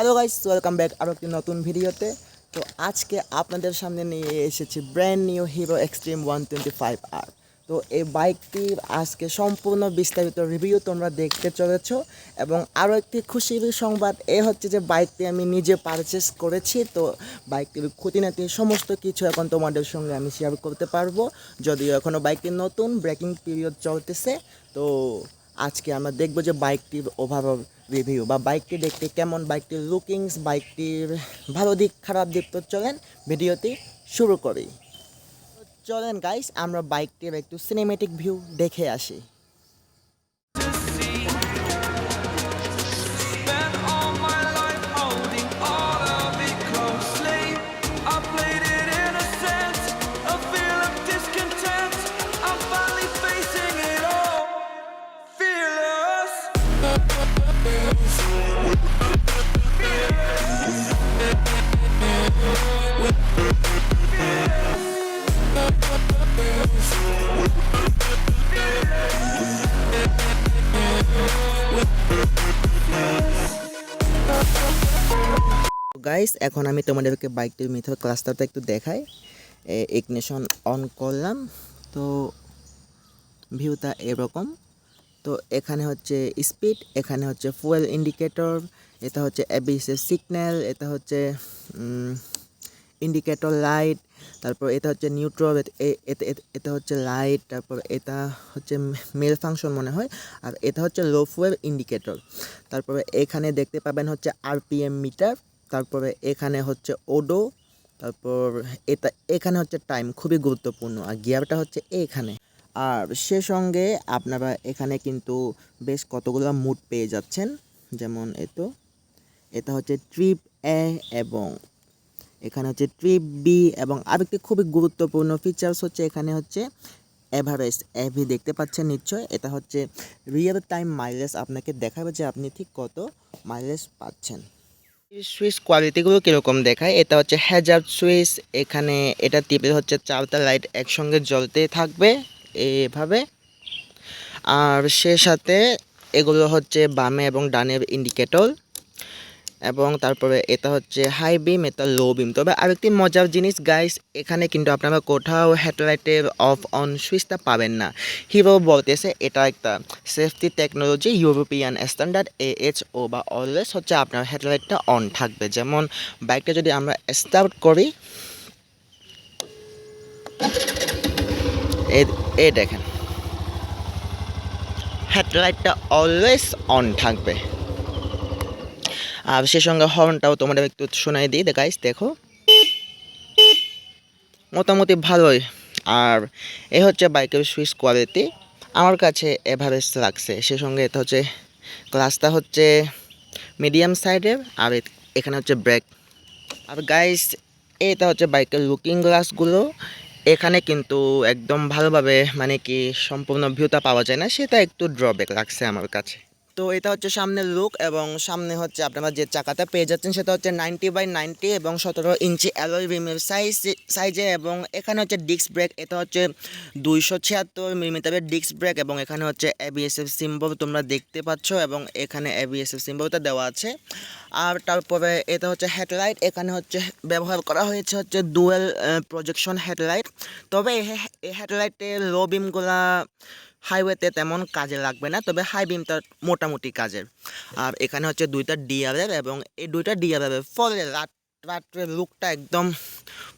Hello guys welcome back আরও একটি নতুন ভিডিওতে। তো আজকে আপনাদের সামনে নিয়ে এসেছি brand new Hero Xtreme one twenty five আর তো এই বাইকটির আজকে সম্পূর্ণ বিস্তারিত রিভিউ তোমরা দেখতে চলেছ এবং আরও একটি খুশির সংবাদ, এ হচ্ছে যে বাইকটি আমি নিজে পারচেস করেছি। তো বাইকটির খুঁটিনাটি সমস্ত কিছু এখন তোমাদের সঙ্গে আমি শেয়ার করতে পারব। যদিও এখনও বাইকটি নতুন ব্রেকিং পিরিয়ড চলতেছে। তো আজকে আমরা দেখব যে বাইকটির ওভারঅল রিভিউ বা বাইকটি দেখতে কেমন, বাইকটির লুকিংস বাইকটির ভালো দিক, খারাপ দিক, তো চলেন ভিডিওটি শুরু করি। চলেন গাইস আমরা বাইকটির একটু সিনেমেটিক ভিউ দেখে আসি। গাইস এখন আমি তোমাদেরকে বাইকটির মিথর ক্লাস্টারটা একটু দেখাই। ইগনিশন অন করলাম। তো ভিউটা এরকম। তো, এখানে হচ্ছে স্পিড এখানে হচ্ছে ফুয়েল ইন্ডিকেটর এটা হচ্ছে এবিসের সিগন্যাল এটা হচ্ছে ইন্ডিকেটর লাইট তারপর এটা হচ্ছে নিউট্রল এটা হচ্ছে লাইট তারপর এটা হচ্ছে মেল ফাংশন মনে হয়, আর এটা হচ্ছে লো ইন্ডিকেটর তারপরে এখানে দেখতে পাবেন হচ্ছে আরপিএম মিটার তারপরে এখানে হচ্ছে ওডো তারপর এটা, এখানে হচ্ছে টাইম খুবই গুরুত্বপূর্ণ, আর গিয়ারটা হচ্ছে এখানে। আর সে সঙ্গে আপনারা এখানে কিন্তু বেশ কতগুলো মুড পেয়ে যাচ্ছেন, যেমন এতো, এটা হচ্ছে ট্রিপ এ এবং এখানে হচ্ছে ট্রিপ বি এবং আরেকটি খুবই গুরুত্বপূর্ণ ফিচার্স হচ্ছে এখানে হচ্ছে এভারেস্ট এভি দেখতে পাচ্ছেন নিশ্চয়। এটা হচ্ছে রিয়েল টাইম মাইলেজ আপনাকে দেখাবে যে আপনি ঠিক কত মাইলেজ পাচ্ছেন। সুইচ কোয়ালিটিগুলো কীরকম দেখায়? এটা হচ্ছে হ্যাজার সুইচ এখানে এটা টিপে হচ্ছে চারটা লাইট একসঙ্গে জ্বলতে থাকবে এভাবে। আর সে সাথে এগুলো হচ্ছে বামে এবং ডানের ইন্ডিকেটর এবং তারপরে এটা হচ্ছে হাই বিম এটা লো বিম তবে আরেকটি মজার জিনিস গাইস এখানে কিন্তু আপনারা কোথাও হেডলাইটের অফ অন সুইচটা পাবেন না। হিরো বলতেছে এটা একটা safety technology European standard A H O বা অলওয়েজ হচ্ছে আপনার হেডলাইটটা অন থাকবে। যেমন বাইকটা যদি আমরা স্টার্ট করি, এই দেখেন। হেডলাইটটা অলওয়েজ অন থাকবে। আর সে সঙ্গে হর্নটাও তোমাদের একটু শোনাই দিই। গাইস দেখো। মোটামুটি ভালোই। আর এ হচ্ছে বাইকের সুইচ কোয়ালিটি আমার কাছে এভারেজ লাগছে। সে সঙ্গে এটা হচ্ছে গ্লাসটা হচ্ছে মিডিয়াম সাইডের আর এখানে হচ্ছে ব্রেক আর গাইস এটা হচ্ছে বাইকের লুকিং গ্লাসগুলো এখানে কিন্তু একদম ভালোভাবে মানে কি সম্পূর্ণ ভিউটা পাওয়া যায় না। সেটা একটু ড্রব্যাক লাগছে আমার কাছে। তো এটা হচ্ছে সামনের লুক এবং সামনে হচ্ছে আপনারা যে চাকাটা পেয়ে যাচ্ছেন সেটা হচ্ছে নাইনটি বাই নাইনটি এবং সতেরো ইঞ্চি অ্যালয় রিমের সাইজ সাইজে এবং এখানে হচ্ছে ডিস্ক ব্রেক এটা হচ্ছে দুইশো ছিয়াত্তর মিলিমিটারের ডিস্ক ব্রেক এবং এখানে হচ্ছে এবিএসএফ সিম্বল তোমরা দেখতে পাচ্ছ এবং এখানে এবিএসএফ সিম্বলটা দেওয়া আছে। আর তারপরে এটা হচ্ছে হেডলাইট এখানে হচ্ছে ব্যবহার করা হয়েছে হচ্ছে ডুয়েল প্রজেকশন হেডলাইট তবে এই- হেডলাইটের লো বিমগুলা হাইওয়েতে তেমন কাজে লাগবে না, তবে হাই বিমটা মোটামুটি কাজের। আর এখানে হচ্ছে দুইটা ডিআরএল এবং এই দুইটা ডিআরএল ফলে রাত, রাত্রের লুকটা একদম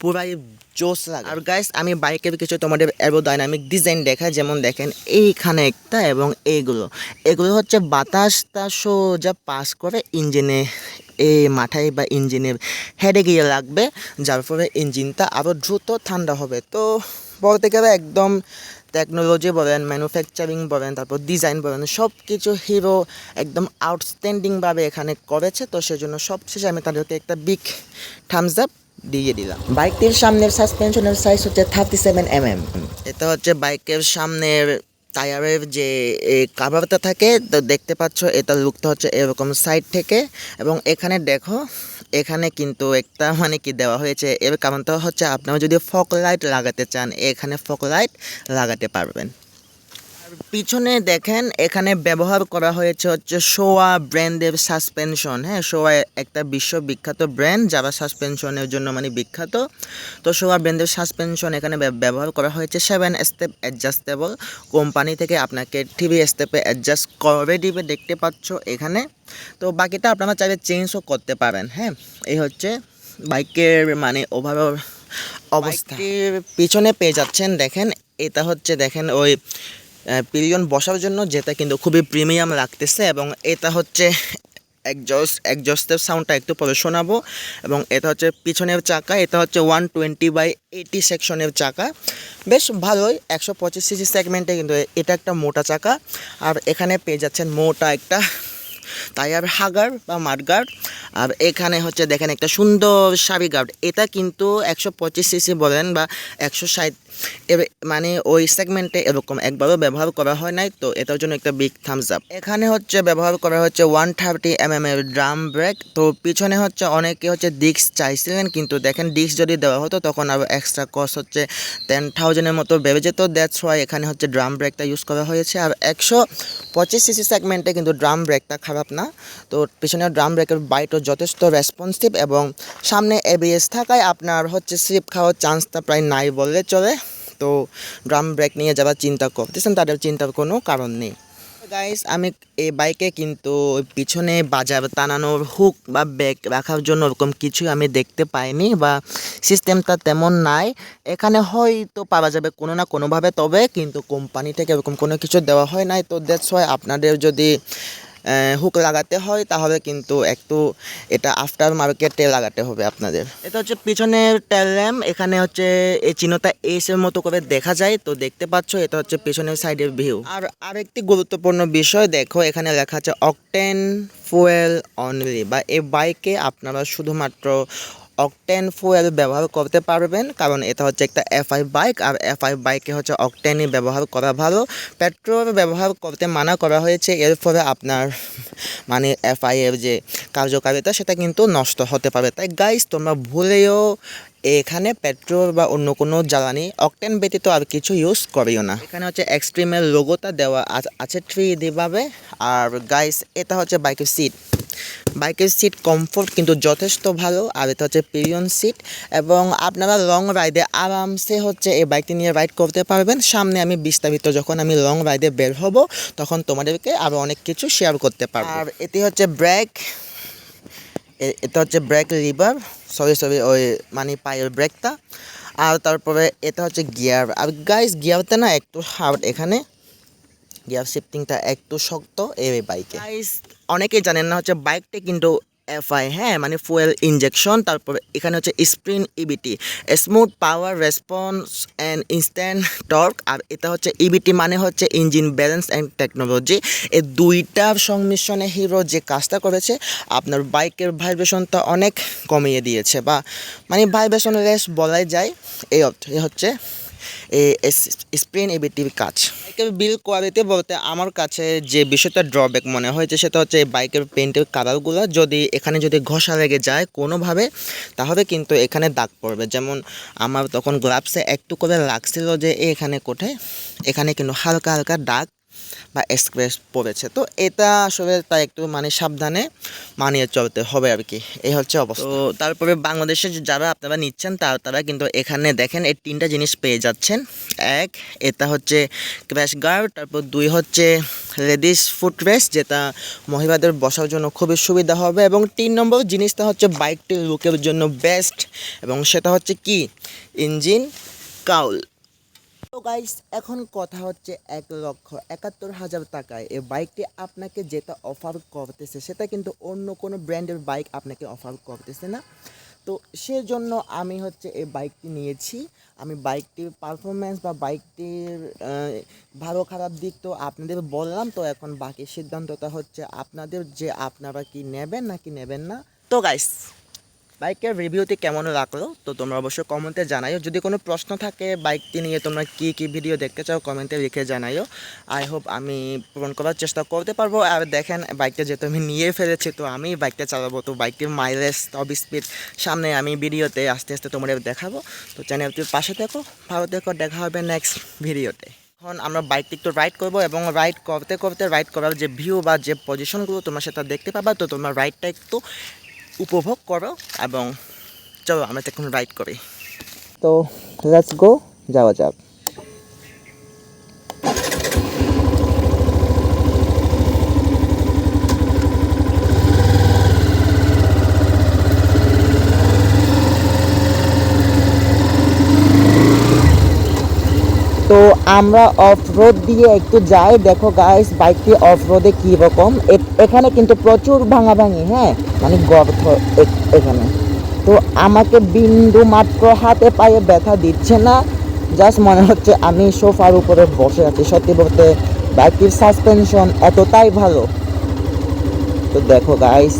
পুরাই জোস লাগে। আর গাইস আমি বাইকের কিছু তোমাদের অ্যারোডাইনামিক ডিজাইন দেখাই, যেমন দেখেন এইখানে একটা এবং এইগুলো। এগুলো হচ্ছে বাতাসটা সোজা পাস করে ইঞ্জিনে এই মাথায় বা ইঞ্জিনের হেডে গিয়ে লাগবে, যার ফলে ইঞ্জিনটা আরও দ্রুত ঠান্ডা হবে। তো বলতে গেলে একদম টেকনোলজি বলেন ম্যানুফ্যাকচারিং বলেন তারপর ডিজাইন বলেন সব কিছু হিরো একদম আউটস্ট্যান্ডিংভাবে এখানে করেছে। তো সেজন্য সবশেষে আমি তাদেরকে একটা বিগ থামস আপ দিয়ে দিলাম। বাইকটির সামনের সাসপেনশনের সাইজ হচ্ছে থার্টি সেভেন এম এম এটা হচ্ছে বাইকের সামনের টায়ারের যে কাভারটা থাকে তো দেখতে পাচ্ছ এটা লুকটা হচ্ছে এরকম সাইড থেকে। এবং এখানে দেখো এখানে কিন্তু একটা মানে কি দেওয়া হয়েছে। এর কারণটা হচ্ছে আপনারা যদি ফক লাইট লাগাতে চান, এখানে ফক লাইট লাগাতে পারবেন। পিছনে দেখেন এখানে ব্যবহার করা হয়েছে হচ্ছে সোয়া ব্র্যান্ডের সাসপেনশন হ্যাঁ সোয়া একটা বিশ্ববিখ্যাত ব্র্যান্ড যারা সাসপেনশনের জন্য মানে বিখ্যাত। তো সোয়া ব্র্যান্ডের সাসপেনশন এখানে ব্যব- ব্যবহার করা হয়েছে। সেভেন স্টেপ অ্যাডজাস্টেবল কোম্পানি থেকে আপনাকে টিভি স্টেপে অ্যাডজাস্ট করে দিবে দেখতে পাচ্ছ এখানে। তো বাকিটা আপনারা চাইলে চেঞ্জও করতে পারেন। হ্যাঁ এই হচ্ছে বাইকের মানে ওভারঅল অবস্থার পিছনে পেয়ে যাচ্ছেন দেখেন এটা হচ্ছে দেখেন ওই পিলিয়ন বসার জন্য, যেটা কিন্তু খুবই প্রিমিয়াম লাগতেছে এবং এটা হচ্ছে একজস্ট একজস্টের সাউন্ডটা একটু পরে শোনাবো এবং এটা হচ্ছে পিছনের চাকা, এটা হচ্ছে ওয়ান টোয়েন্টি বাই এইটি সেকশনের চাকা। বেশ ভালোই, একশো পঁচিশ সিসি সেগমেন্টে কিন্তু এটা একটা মোটা চাকা। আর এখানে পেয়ে যাচ্ছেন মোটা একটা টায়ার হাগার বা মাডগার্ড আর এখানে হচ্ছে দেখেন একটা সুন্দর সাবি গার্ড এটা কিন্তু একশো পঁচিশ সিসি বলেন বা একশো ষাট মানে ওই সেগমেন্টে এরকম একবারও ব্যবহার করা হয় নাই, তো এটার জন্য একটা বিগ থামস আপ এখানে হচ্ছে ব্যবহার করা হচ্ছে ওয়ান থার্টি এম এম এর ড্রাম ব্রেক তো পিছনে হচ্ছে অনেকে হচ্ছে ডিস্ক চাইছিলেন, কিন্তু দেখেন ডিস্ক যদি দেওয়া হতো তখন আরও এক্সট্রা কস্ট হচ্ছে টেন থাউজেন্ডের মতো বেড়ে যেত দ্যাটস ওয়াই এখানে হচ্ছে ড্রাম ব্রেকটা ইউজ করা হয়েছে। আর একশো পঁচিশ সিসি সেগমেন্টে কিন্তু ড্রাম ব্রেকটা খারাপ না, তো পিছনের ড্রাম ব্রেকের বাইটও যথেষ্ট রেসপন্সিভ এবং সামনে এবিএস থাকায় আপনার হচ্ছে স্লিপ খাওয়ার চান্সটা প্রায় নাই বললে চলে। তো ড্রাম ব্রেক নিয়ে যারা চিন্তা করতেছেন, তাদের চিন্তার কোনো কারণ নেই। গাইস আমি এই বাইকে কিন্তু পিছনে বাজার টানানোর হুক বা ব্যাগ রাখার জন্য ওরকম কিছু আমি দেখতে পাইনি বা সিস্টেমটা তেমন নাই। এখানে হয়তো পাওয়া যাবে কোনো না কোনোভাবে, তবে কিন্তু কোম্পানি থেকে এরকম কোনো কিছু দেওয়া হয় নাই। তো দ্যাটস আপনাদের যদি হুক লাগাতে হয় তাহলে কিন্তু একটু এটা আফটার মার্কেটে লাগাতে হবে আপনাদের। এটা হচ্ছে পিছনের টেল ল্যাম্প এখানে হচ্ছে এই চিহ্নটা এসের এর মতো করে দেখা যায় তো দেখতে পাচ্ছ এটা হচ্ছে পিছনের সাইডের ভিউ আর আরেকটি গুরুত্বপূর্ণ বিষয় দেখো এখানে লেখা আছে অকটেন ফুয়েল অনলি বা এই বাইকে আপনারা শুধুমাত্র অকটেন ফুয়েল ব্যবহার করতে পারবেন, কারণ এটা হচ্ছে একটা এফআই বাইক আর এফআই বাইকে হচ্ছে অকটেনই ব্যবহার করা ভালো। পেট্রোল ব্যবহার করতে মানা করা হয়েছে, এর ফলে আপনার মানে এফআই এর যে কার্যকারিতা, সেটা কিন্তু নষ্ট হতে পারে তাই গাইস তোমরা ভুলেও এখানে পেট্রোল বা অন্য কোনো জ্বালানি অকটেন ব্যতীত আর কিছু ইউজ করিও না। এখানে হচ্ছে এক্সট্রিমের লোগোটা দেওয়া আছে থ্রি দিভাবে আর গাইস এটা হচ্ছে বাইকের সিট বাইকের সিট কমফোর্ট কিন্তু যথেষ্ট ভালো। আর এটা হচ্ছে পিরিয়ন সিট এবং আপনারা লং রাইডে আরামসে হচ্ছে এই বাইকটি নিয়ে রাইড করতে পারবেন। সামনে আমি বিস্তারিত যখন আমি লং রাইডে বের হব, তখন তোমাদেরকে আরও অনেক কিছু শেয়ার করতে পারব। আর এটি হচ্ছে ব্রেক এটা হচ্ছে ব্রেক লিভার সরি সরি ওই মানে পায়ের ব্রেকটা আর তারপরে এটা হচ্ছে গিয়ার আর গাইস গিয়ারটা না একটু হার্ড এখানে। গিয়ার শিফটিংটা একটু শক্ত এই বাইকে অনেকেই জানেন না হচ্ছে বাইকটা কিন্তু এফআই হ্যাঁ মানে ফুয়েল ইঞ্জেকশন তারপরে এখানে হচ্ছে sprint EBT smooth power response and instant torque আর এটা হচ্ছে ইবিটি মানে হচ্ছে ইঞ্জিন ব্যালেন্স অ্যান্ড টেকনোলজি এই দুইটার সংমিশ্রণে হিরো যে কাজটা করেছে আপনার বাইকের ভাইব্রেশনটা অনেক কমিয়ে দিয়েছে বা মানে ভাইব্রেশন রেস বলাই যায় এই অর্থ- হচ্ছে স্প্রিন এবিটির কাজ। বাইকের বিল কোয়ালিটি বলতে আমার কাছে যে বিষয়টা ড্রব্যাক মনে হয়েছে সেটা হচ্ছে এই বাইকের পেন্টের কালারগুলো যদি এখানে যদি ঘষা লেগে যায় কোনোভাবে, তাহলে কিন্তু এখানে দাগ পড়বে। যেমন আমার তখন গ্লাভসে একটু করে লাগছিল যে এখানে কোঠে এখানে কিন্তু হালকা হালকা দাগ বা স্ক্র্যাচ পড়েছে। তো এটা আসলে তাই একটু মানে সাবধানে মানিয়ে চলতে হবে আর কি। এই হচ্ছে অবস্থা। তো তারপরে বাংলাদেশে যারা আপনারা নিচ্ছেন তার তারা কিন্তু এখানে দেখেন এই তিনটা জিনিস পেয়ে যাচ্ছেন। এক, এটা হচ্ছে ক্র্যাশ গার্ড, তারপর দুই হচ্ছে লেডিস ফুটরেস্ট যেটা মহিলাদের বসার জন্য খুবই সুবিধা হবে। এবং তিন নম্বর জিনিসটা হচ্ছে বাইকটির লুকের জন্য বেস্ট এবং সেটা হচ্ছে কি? Engine, cowl. তো গাইস এখন কথা হচ্ছে এক লক্ষ একাত্তর হাজার টাকায়। এই বাইকটি আপনাকে যেটা অফার করতেছে, সেটা কিন্তু অন্য কোনো ব্র্যান্ডের বাইক আপনাকে অফার করতেছে না। তো সেজন্য আমি হচ্ছে এই বাইকটি নিয়েছি। আমি বাইকটির পারফরমেন্স বা বাইকটির ভালো খারাপ দিক তো আপনাদের বললাম, তো এখন বাকি সিদ্ধান্তটা হচ্ছে আপনাদের যে আপনারা কি নেবেন নাকি নেবেন না। তো গাইস বাইকের রিভিউটি কেমন লাগল? তো তোমরা অবশ্যই কমেন্টে জানাইও। যদি কোনো প্রশ্ন থাকে বাইকটি নিয়ে তোমরা কি কি ভিডিও দেখতে চাও কমেন্টে লিখে জানাইও। আই হোপ আমি পূরণ করার চেষ্টা করতে পারব। আর দেখেন, বাইকটা যেহেতু আমি নিয়ে ফেলেছি, তো আমি বাইকটা চালাবো। তো বাইকটির মাইলেজ টপ স্পিড সামনে আমি ভিডিওতে আস্তে আস্তে তোমাদের দেখাবো। তো চ্যানেলটির পাশে দেখো ভালো দেখো দেখা হবে নেক্সট ভিডিওতে এখন আমরা বাইকটি একটু রাইড করব এবং রাইড করতে করতে রাইড করার যে ভিউ বা যে পজিশনগুলো তোমরা সেটা দেখতে পাবা। তো তোমার রাইডটা একটু উপভোগ করো এবং চলো আমরা এখন রাইড করি। তো লেটস গো যাওয়া যাক তো আমরা অফ রোড দিয়ে একটু যাই। দেখো গাইস বাইকটি অফ রোডে কী রকম? এখানে কিন্তু প্রচুর ভাঙাভাঙি হ্যাঁ? মানে গর্ত এখানে। তো আমাকে বিন্দু মাত্র হাতে পায়ে ব্যথা দিচ্ছে না। জাস্ট মনে হচ্ছে আমি সোফার উপরে বসে আছি। সত্যি বলতে বাইকটির সাসপেনশন এতটাই ভালো। তো দেখো গাইস